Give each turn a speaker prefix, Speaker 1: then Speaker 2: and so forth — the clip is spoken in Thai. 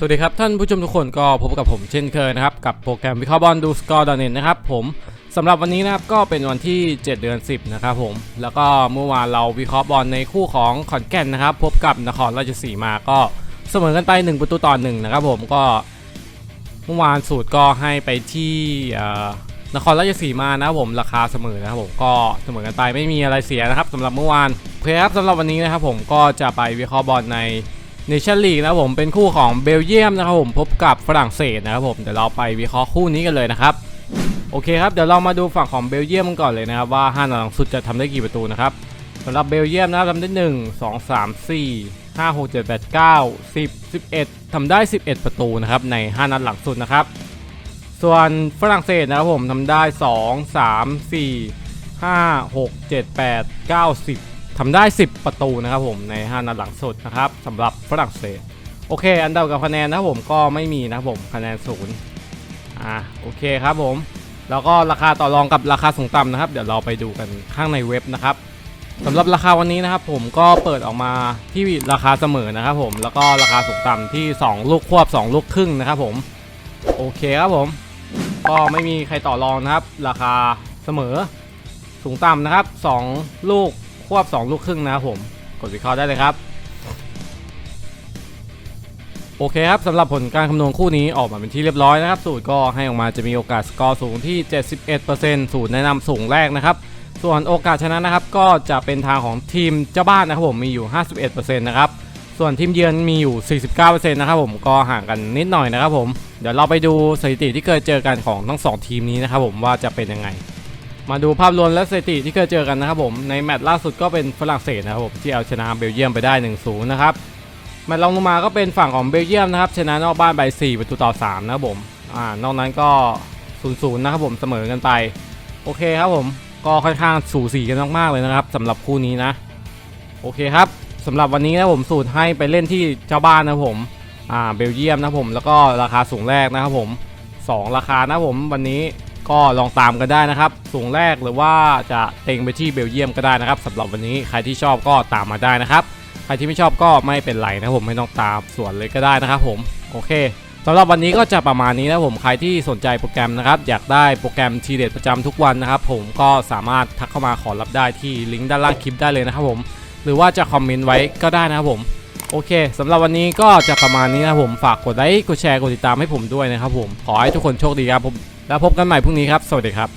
Speaker 1: สวัสดีครับท่านผู้ชมทุกคนก็พบกับผมเช่นเคยนะครับ กับโปรแกรมวิเคราะห์บอลดูสกอร์ดอเน็ตนะครับผมสำหรับวันนี้นะครับก็เป็นวันที่ 7 เดือน 10 นะครับผม แล้วก็เมื่อวานเราวิเคราะห์บอลในคู่ของขอนแก่นนะครับ พบกับนครราชสีมาก็เสมอกันไป 1 ประตูต่อ1นะครับผมก็เมื่อวานสูตรก็ให้ไปที่นครราชสีมานะครับผมราคาเสมอนะครับผมก็เสมอกันไปไม่มีอะไรเสียนะครับสำหรับเมื่อวานโอเคครับสำหรับวันนี้นะครับผมก็จะไปวิเคราะห์บอลใน เนชั่นลีกนะครับผมเป็นคู่ของเบลเยียมนะครับผมพบกับฝรั่งเศสนะครับผมเดี๋ยวเราไปวิเคราะห์คู่นี้กันเลยนะครับโอเคครับเดี๋ยวเรามาดูฝั่งของเบลเยียมกันก่อนเลยนะครับว่า5นัดหลังสุดจะทำได้กี่ประตูนะครับสำหรับเบลเยียมนะครับทำได้1 2 3 4 5 6 7 8 9 10 11ทำได้11ประตูนะครับใน5นัดหลังสุดนะครับส่วนฝรั่งเศสนะครับผมทำได้2 3 4 5 6 7 8 9 10 ทำได้ 10 ประตูนะครับผมใน 5 นัดหลังสุดนะครับสำหรับฝรั่งเศส โอเค อันดับกับคะแนนนะครับผมก็ไม่มีนะครับผมคะแนนศูนย์อ่าโอเคครับผม แล้วก็ราคาต่อรองกับราคาสูงต่ำนะครับ เดี๋ยวเราไปดูกันข้างในเว็บนะครับสำหรับราคาวันนี้นะครับผมก็เปิดออกมาที่ราคาเสมอนะครับผมแล้วก็ราคาสูงต่ำที่ 2 ลูกควบ 2 ลูกครึ่งนะครับผมโอเคครับผม ก็ไม่มีใครต่อรองนะครับ ราคาเสมอสูงต่ำนะครับ 2 ลูก ควบ2ลูกครึ่งนะครับผม กดวิเคราะห์ได้เลยครับ โอเคครับสำหรับผลการคำนวณคู่นี้ออกมาเป็นที่เรียบร้อยนะครับ สูตรก็ให้ออกมาจะมีโอกาสสกอร์สูงที่ 71%สูตรแนะนำสูงแรกนะครับ ส่วนโอกาสชนะนะครับ ก็จะเป็นทางของทีมเจ้าบ้านนะครับผมมีอยู่ 51%นะครับส่วนทีมเยือนมีอยู่ 49%นะครับผมก็ห่างกันนิดหน่อยนะครับผม เดี๋ยวเราไปดูสถิติที่เคยเจอกันของทั้งสองทีมนี้นะครับผมว่าจะเป็นยังไง มาดูภาพรวมและสถิติที่เคยเจอกันนะครับผมในแมตช์ล่าสุดก็เป็นฝรั่งเศสนะครับผมที่เอาชนะเบลเยียมไปได้ 1-0 นะครับแมตช์รองลงมาก็เป็นฝั่งของเบลเยียมนะครับชนะนอกบ้านไป 4 ประตูต่อ 3 นะครับผมอ่านอกนั้นก็0-0นะครับผมเสมอกันไป โอเคครับผมก็ค่อนข้างสูสีกันมากๆเลยนะครับสำหรับคู่นี้นะ โอเคครับสำหรับวันนี้นะผมสูตรให้ไปเล่นที่เจ้าบ้านนะผมอ่าเบลเยียมนะผมแล้วก็ราคาสูงแรกนะครับผมสองราคานะผมวันนี้ ก็ลองตามกันได้นะครับสูงแรกหรือว่าจะเต็งไปที่เบลเยียมก็ได้นะครับสำหรับวันนี้ใครที่ชอบก็ตามมาได้นะครับ ใครที่ไม่ชอบก็ไม่เป็นไรนะผมไม่ต้องตามส่วนเลยก็ได้นะครับผมโอเคสำหรับวันนี้ก็จะประมาณนี้นะผมใครที่สนใจโปรแกรมนะครับอยากได้โปรแกรมทีเด็ดประจำทุกวันนะครับ ผมก็สามารถทักเข้ามาขอรับได้ที่ลิงก์ด้านล่างคลิปได้เลยนะครับผม หรือว่าจะคอมเมนต์ไว้ก็ได้นะครับผมโอเคสำหรับวันนี้ก็จะประมาณนี้นะผมฝากกดไลค์กดแชร์กดติดตามให้ผมด้วยนะครับผมขอให้ทุกคนโชคดีครับผม แล้วพบกันใหม่พรุ่งนี้ครับ สวัสดีครับ